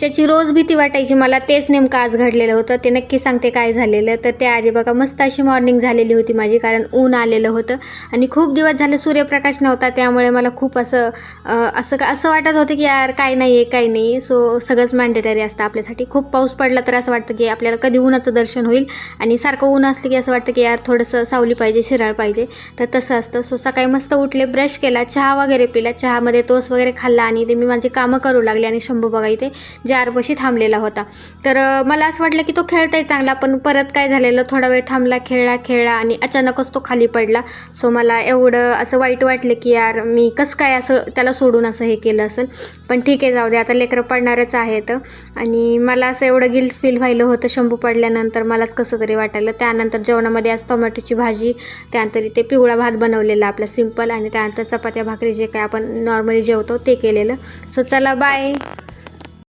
ज्याची रोज भीती वाटायची मला तेच नेमकं आज घडलेलं होतं. ते नक्की सांगते काय झालेलं. तर त्याआधी बघा मस्त अशी मॉर्निंग झालेली होती माझी कारण ऊन आलेलं होतं. आणि खूप दिवस झाले सूर्यप्रकाश नव्हता त्यामुळे मला खूप असं असं का असं वाटत होतं की यार काय नाही आहे काय नाही. सो सगळंच मॅन्डेटरी असतं आपल्यासाठी. खूप पाऊस पडला तर असं वाटतं की आपल्याला कधी उन्हाचं दर्शन होईल. आणि सारखं ऊन असलं की असं वाटतं की यार थोडंसं सावली पाहिजे शिराळ पाहिजे. तर तसं असतं. सो सकाळी मस्त उठले ब्रश केला चहा वगैरे पिला. चहामध्ये तोस वगैरे खाल्ला आणि ते मी माझी कामं करू लागले आणि शंभू बघा इथे जारपाशी थांबलेला होता. तर मला असं वाटलं की तो खेळताही चांगला पण परत काय झालेलं? थोडा वेळ थांबला खेळला खेळला आणि अचानकच तो खाली पडला. सो मला एवढं असं वाईट वाटलं की यार मी कसं काय असं त्याला सोडून असं हे केलं असेल? पण ठीक आहे जाऊ दे आता लेकरं पडणारच आहेत. आणि मला असं एवढं गिल्ट फील व्हायलं होतं शंभू पडल्यानंतर. मलाच कसं तरी वाटायला. त्यानंतर जेवणामध्ये आज टोमॅटोची भाजी त्यानंतर इथे पिवळा भात बनवलेला आपला सिंपल आणि त्यानंतर चपात्या भाकरी जे काय आपण नॉर्मली जेवतो ते केलेलं. सो चला बाय